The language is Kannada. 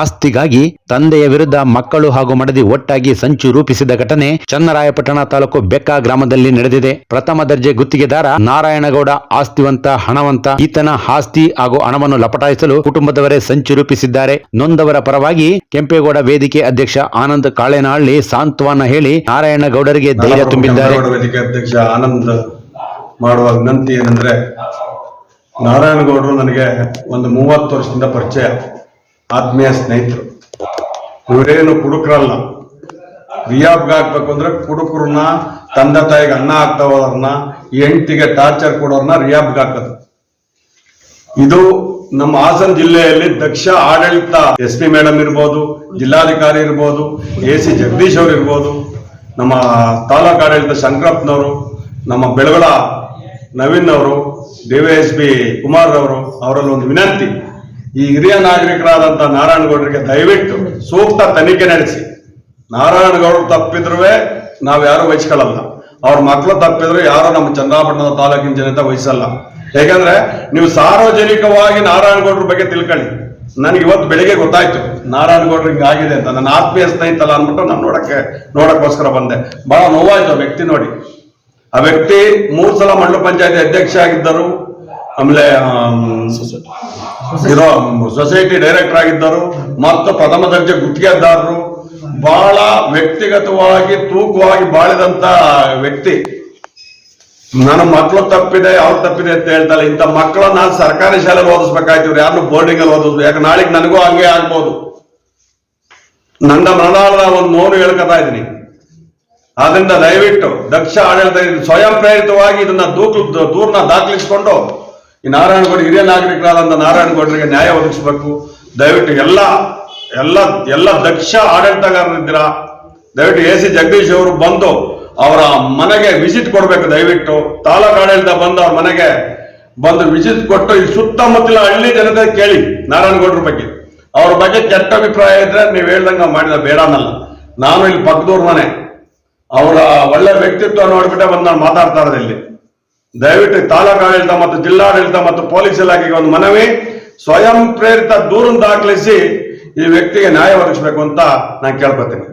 ಆಸ್ತಿಗಾಗಿ ತಂದೆಯ ವಿರುದ್ಧ ಮಕ್ಕಳು ಹಾಗೂ ಮಡದಿ ಒಟ್ಟಾಗಿ ಸಂಚು ರೂಪಿಸಿದ ಘಟನೆ ಚನ್ನರಾಯಪಟ್ಟಣ ತಾಲೂಕು ಬೆಕ್ಕ ಗ್ರಾಮದಲ್ಲಿ ನಡೆದಿದೆ. ಪ್ರಥಮ ದರ್ಜೆ ಗುತ್ತಿಗೆದಾರ ನಾರಾಯಣಗೌಡ ಆಸ್ತಿವಂತ ಹಣವಂತ. ಈತನ ಆಸ್ತಿ ಹಾಗೂ ಹಣವನ್ನು ಲಪಟಾಯಿಸಲು ಕುಟುಂಬದವರೇ ಸಂಚು ರೂಪಿಸಿದ್ದಾರೆ. ನೊಂದವರ ಪರವಾಗಿ ಕೆಂಪೇಗೌಡ ವೇದಿಕೆ ಅಧ್ಯಕ್ಷ ಆನಂದ್ ಕಾಳೆನಹಳ್ಳಿ ಸಾಂತ್ವನ ಹೇಳಿ ನಾರಾಯಣಗೌಡರಿಗೆ ಧೈರ್ಯ ತುಂಬಿದ್ದಾರೆ. ವೇದಿಕೆ ಅಧ್ಯಕ್ಷ ಆನಂದ್ ಮಾಡುವ ವಿನಂತಿ ಏನಂದ್ರೆ ನಾರಾಯಣಗೌಡರು ನನಗೆ ಒಂದು ಮೂವತ್ತು ವರ್ಷದಿಂದ ಪರಿಚಯ. ಆತ್ಮೀಯ ಸ್ನೇಹಿತರು, ಇವರೇನು ಕುಡುಕರಲ್ಲ. ರಿಯಾಬ್ಗೆ ಹಾಕ್ಬೇಕು ಅಂದ್ರೆ ಕುಡುಕರನ್ನ, ತಂದೆ ತಾಯಿಗೆ ಅನ್ನ ಹಾಕ್ತವ್ರನ್ನ ಹೆಂಡತಿಗೆ ಟಾರ್ಚರ್ ಕೊಡೋರ್ನ ರಿಯಾಬ್ಗೆ ಹಾಕೋದು. ಇದು ನಮ್ಮ ಹಾಸನ ಜಿಲ್ಲೆಯಲ್ಲಿ ದಕ್ಷ ಆಡಳಿತ, ಎಸ್ ಪಿ ಮೇಡಮ್ ಇರ್ಬೋದು, ಜಿಲ್ಲಾಧಿಕಾರಿ ಇರ್ಬೋದು, ಎ ಸಿ ಜಗದೀಶ್ ಅವರು ಇರ್ಬೋದು, ನಮ್ಮ ತಾಲೂಕು ಆಡಳಿತ ಶಂಕರಪ್ಪನವರು ನಮ್ಮ ಬೆಳಗೊಳ ನವೀನ್ ಅವರು ಎಸ್ ಪಿ ಕುಮಾರ್ ಅವರು, ಅವರಲ್ಲಿ ಒಂದು ವಿನಂತಿ. ಈ ಹಿರಿಯ ನಾಗರಿಕರಾದಂಥ ನಾರಾಯಣಗೌಡರಿಗೆ ದಯವಿಟ್ಟು ಸೂಕ್ತ ತನಿಖೆ ನಡೆಸಿ. ನಾರಾಯಣಗೌಡರು ತಪ್ಪಿದ್ರೂ ನಾವು ಯಾರು ವಹಿಸ್ಕೊಳ್ಳಲ್ಲ. ಅವ್ರ ಮಕ್ಕಳು ತಪ್ಪಿದ್ರು ಯಾರು ನಮ್ಮ ಚಂದ್ರಾಪಟ್ಟಣದ ತಾಲೂಕಿನ ಜನತೆ ವಹಿಸಲ್ಲ. ಯಾಕಂದ್ರೆ ನೀವು ಸಾರ್ವಜನಿಕವಾಗಿ ನಾರಾಯಣಗೌಡ್ರ ಬಗ್ಗೆ ತಿಳ್ಕೊಳ್ಳಿ. ನನಗೆ ಇವತ್ತು ಬೆಳಿಗ್ಗೆ ಗೊತ್ತಾಯ್ತು. ನಾರಾಯಣಗೌಡ್ರು ಹಿಂಗೆ ಆಗಿದೆ ಅಂತ. ನನ್ನ ಆತ್ಮೀಯ ಸ್ನೇಹಿತಲ್ಲ ಅಂದ್ಬಿಟ್ಟು ನಾನು ನೋಡಕ್ಕೆ, ನೋಡಕ್ಕೋಸ್ಕರ ಬಂದೆ. ಬಹಳ ನೋವಾಯ್ತು ವ್ಯಕ್ತಿ ನೋಡಿ. ಆ ವ್ಯಕ್ತಿ ಮೂರು ಸಲ ಮಂಡಲ ಪಂಚಾಯತಿ ಅಧ್ಯಕ್ಷ ಆಗಿದ್ದರು. ಆಮೇಲೆ ಆಮ್, ಇರೋ ಸೊಸೈಟಿ ಡೈರೆಕ್ಟರ್ ಆಗಿದ್ದರು ಮತ್ತು ಪ್ರಥಮ ದರ್ಜೆ ಗುತ್ತಿಗೆದಾರರು ಬಹಳ ವ್ಯಕ್ತಿಗತವಾಗಿ ತೂಕವಾಗಿ ಬಾಳಿದಂತ ವ್ಯಕ್ತಿ. ನನ್ನ ಮಕ್ಕಳು ತಪ್ಪಿದೆ ಅವ್ರು ತಪ್ಪಿದೆ ಅಂತ ಹೇಳ್ತಾರೆ ಇಂಥ ಮಕ್ಕಳನ್ನ ನಾನು ಸರ್ಕಾರಿ ಶಾಲೆಗೆ ಓದಿಸ್ಬೇಕಾಯ್ತು. ಯಾರನ್ನು ಬೋರ್ಡಿಂಗ್ ಅಲ್ಲಿ ಓದಿಸ್ಬೇಕು. ಯಾಕೆ ನಾಳೆಗೆ ನನಗೂ ಹಂಗೆ ಆಗ್ಬೋದು? ನನ್ನ ಮನದಾಳದ ಒಂದು ನೋವು ಹೇಳ್ಕೊತಾ ಇದ್ದೀನಿ. ಆದ್ರಿಂದ ದಯವಿಟ್ಟು ದಕ್ಷ ಆಡಳಿತ ಸ್ವಯಂ ಪ್ರೇರಿತವಾಗಿ ಇದನ್ನ ದೂಕ್ ದೂರನ ದಾಖಲಿಸಿಕೊಂಡು ಈ ನಾರಾಯಣಗೌಡ ಹಿರಿಯ ನಾಗರಿಕರಾದಂಥ ನಾರಾಯಣಗೌಡರಿಗೆ ನ್ಯಾಯ ಒದಗಿಸಬೇಕು. ದಯವಿಟ್ಟು ಎಲ್ಲ ಎಲ್ಲ ಎಲ್ಲ ದಕ್ಷ ಆಡಳಿತಗಾರರಿದ್ದೀರಾ ದಯವಿಟ್ಟು ಎ ಸಿ ಜಗದೀಶ್ ಅವರು ಬಂದು ಅವರ ಮನೆಗೆ ವಿಸಿಟ್ ಕೊಡ್ಬೇಕು ದಯವಿಟ್ಟು. ತಾಲೂಕು ಆಡಳಿತ ಬಂದು ಅವ್ರ ಮನೆಗೆ ಬಂದು ವಿಸಿಟ್ ಕೊಟ್ಟು ಈ ಸುತ್ತಮುತ್ತಲ ಹಳ್ಳಿ ಜನತೆ ಕೇಳಿ ನಾರಾಯಣಗೌಡರ ಬಗ್ಗೆ. ಅವ್ರ ಬಗ್ಗೆ ಕೆಟ್ಟ ಅಭಿಪ್ರಾಯ ಇದ್ರೆ ನೀವು ಹೇಳ್ದಂಗ ಮಾಡಿದ ಬೇಡ ಅನ್ನಲ್ಲ. ನಾನು ಇಲ್ಲಿ ಪಕ್ಕದೂರ್ ಮನೆ. ಅವರ ಒಳ್ಳೆ ವ್ಯಕ್ತಿತ್ವ ನೋಡ್ಬಿಟ್ಟೆ ಬಂದು ನಾನು ಮಾತಾಡ್ತಾ ಇರೋದು ಇಲ್ಲಿ. ದಯವಿಟ್ಟು ತಾಲೂಕಾಡಳಿತ ಮತ್ತು ಜಿಲ್ಲಾಡಳಿತ ಮತ್ತು ಪೊಲೀಸ್ ಇಲಾಖೆಗೆ ಒಂದು ಮನವಿ. ಸ್ವಯಂ ಪ್ರೇರಿತ ದೂರನ್ನು ದಾಖಲಿಸಿ ಈ ವ್ಯಕ್ತಿಗೆ ನ್ಯಾಯ ಒದಗಿಸಬೇಕು ಅಂತ ನಾನು ಕೇಳ್ಕೊತೀನಿ.